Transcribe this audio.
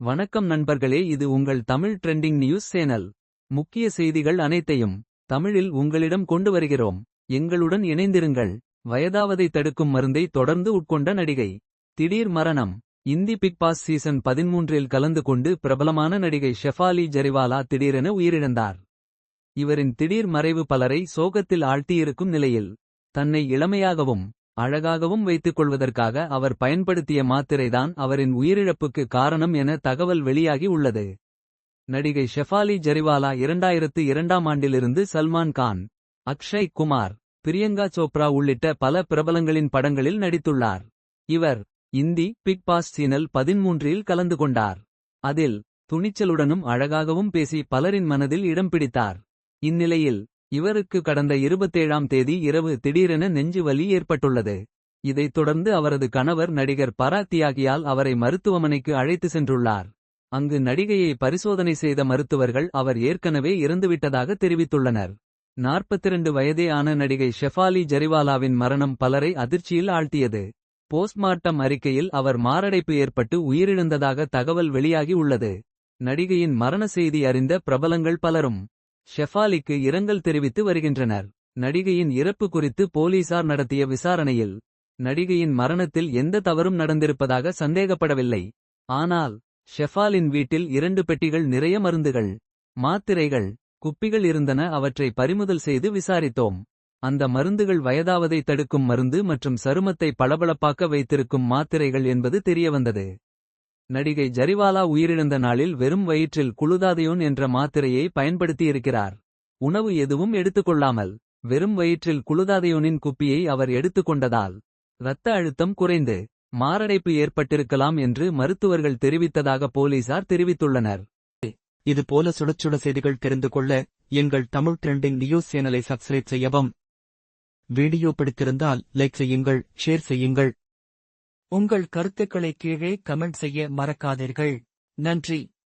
வணக்கம் நண்பர்களே இது உங்கள் தமிழ் ட்ரெண்டிங் நியூஸ் சேனல் முக்கிய செய்திகள் அனைத்தையும் தமிழில் உங்களிடம் கொண்டு வருகிறோம். எங்களுடன் இணைந்திருங்கள். வயதாவதை தடுக்கும் மருந்தை தொடர்ந்து உட்கொண்ட நடிகை. திடீர் மரணம். இந்தி பிக் பாஸ் சீசன் பதிமூன்றில் கலந்து கொண்டு பிரபலமான நடிகை ஷெஃபாலி ஜரிவாலா திடீரென உயிரிழந்தார். இவரின் திடீர் மறைவு பலரை சோகத்தில் ஆழ்த்தியிருக்கும் நிலையில் தன்னை இளமையாகவும் அழகாகவும் வைத்துக் கொள்வதற்காக அவர் பயன்படுத்திய மாத்திரைதான் அவரின் உயிரிழப்புக்கு காரணம் என தகவல் வெளியாகி உள்ளது. நடிகை ஷெஃபாலி ஜரிவாலா இரண்டாயிரத்து இரண்டாம் ஆண்டிலிருந்து சல்மான் கான் அக்ஷய் குமார் பிரியங்கா சோப்ரா உள்ளிட்ட பல பிரபலங்களின் படங்களில் நடித்துள்ளார். இவர் இந்தி பிக் பாஸ் சீனல் பதிமூன்றில் கலந்து கொண்டார். அதில் துணிச்சலுடனும் அழகாகவும் பேசி பலரின் மனதில் இடம் பிடித்தார். இந்நிலையில் இவருக்கு கடந்த இருபத்தேழாம் தேதி இரவு திடீரென நெஞ்சு வலி ஏற்பட்டுள்ளது. இதைத் தொடர்ந்து அவரது கணவர் நடிகர் பரா தியாகியால் அவரை மருத்துவமனைக்கு அழைத்து சென்றுள்ளார். அங்கு நடிகையை பரிசோதனை செய்த மருத்துவர்கள் அவர் ஏற்கனவே இறந்துவிட்டதாக தெரிவித்துள்ளனர். 42 வயதே ஆன நடிகை ஷெஃபாலி ஜரிவாலாவின் மரணம் பலரை அதிர்ச்சியில் ஆழ்த்தியது. போஸ்ட்மார்ட்டம் அறிக்கையில் அவர் மாரடைப்பு ஏற்பட்டு உயிரிழந்ததாக தகவல் வெளியாகி உள்ளது. நடிகையின் மரண செய்தி அறிந்த பிரபலங்கள் பலரும் ஷெஃபாலிக்கு இரங்கல் தெரிவித்து வருகின்றனர். நடிகையின் இறப்பு குறித்து போலீசார் நடத்திய விசாரணையில் நடிகையின் மரணத்தில் எந்த தவறும் நடந்திருப்பதாக சந்தேகப்படவில்லை. ஆனால் ஷெஃபாலின் வீட்டில் இரண்டு பெட்டிகள் நிறைய மருந்துகள் மாத்திரைகள் குப்பிகள் இருந்தன அவற்றை பறிமுதல் செய்து விசாரித்தோம். அந்த மருந்துகள் வயதாவதை தடுக்கும் மருந்து மற்றும் சருமத்தை பளபளப்பாக்க வைத்திருக்கும் மாத்திரைகள் என்பது தெரியவந்தது. நடிகை ஜரிவாலா உயிரிழந்த நாளில் வெறும் வயிற்றில் குளுதாதையோன் என்ற மாத்திரையை பயன்படுத்தியிருக்கிறார். உணவு எதுவும் எடுத்துக்கொள்ளாமல் வெறும் வயிற்றில் குளுதாதையோனின் குப்பியை அவர் எடுத்துக்கொண்டதால் இரத்த அழுத்தம் குறைந்து மாரடைப்பு ஏற்பட்டிருக்கலாம் என்று மருத்துவர்கள் தெரிவித்ததாக போலீசார் தெரிவித்துள்ளனர். இது போல சுட செய்திகள் தெரிந்து கொள்ள எங்கள் தமிழ் ட்ரெண்டிங் நியூஸ் சேனலை சப்ஸ்கிரைப் செய்யவும். வீடியோ பிடித்திருந்தால் லைக் செய்யுங்கள் ஷேர் செய்யுங்கள். உங்கள் கருத்துக்களை கீழே கமெண்ட் செய்ய மறக்காதீர்கள். நன்றி.